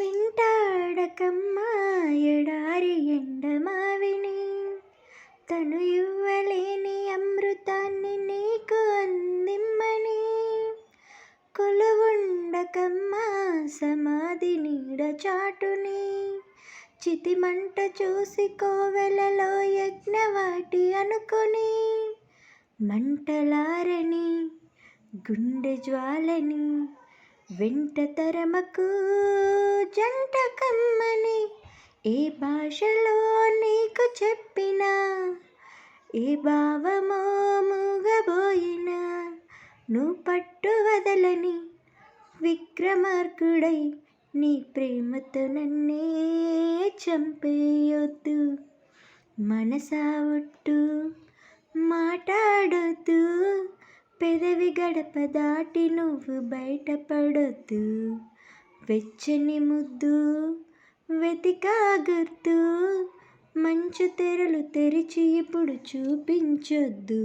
వెంటాడకమ్మా ఎడారి ఎండమావిని. తను ఇవ్వలేని అమృతాన్ని నీకు అందిమ్మని. కొలువుండకమ్మా సమాధి నీడ చాటుని. చితిమంట చూసి కోవెలలో యజ్ఞవాటి అనుకొని. మంటలారని గుండె జ్వాలని వెంట తరమకు జంట కమ్మని ఏ భాషలో నీకు చెప్పినా? ఏ భావమో మూగబోయినా? నువ్వు పట్టు వదలని విక్రమార్కుడై నీ ప్రేమతో నన్నే చంపేయొద్దు. మనసా ఒట్టు మాట్లాడొద్దు పెదవి గడప దాటి నువ్వు బయటపడొద్దు. వెచ్చని ముద్దు వెతికా గుర్తు మంచు తెరలు తెరిచి ఇప్పుడు చూపించొద్దు.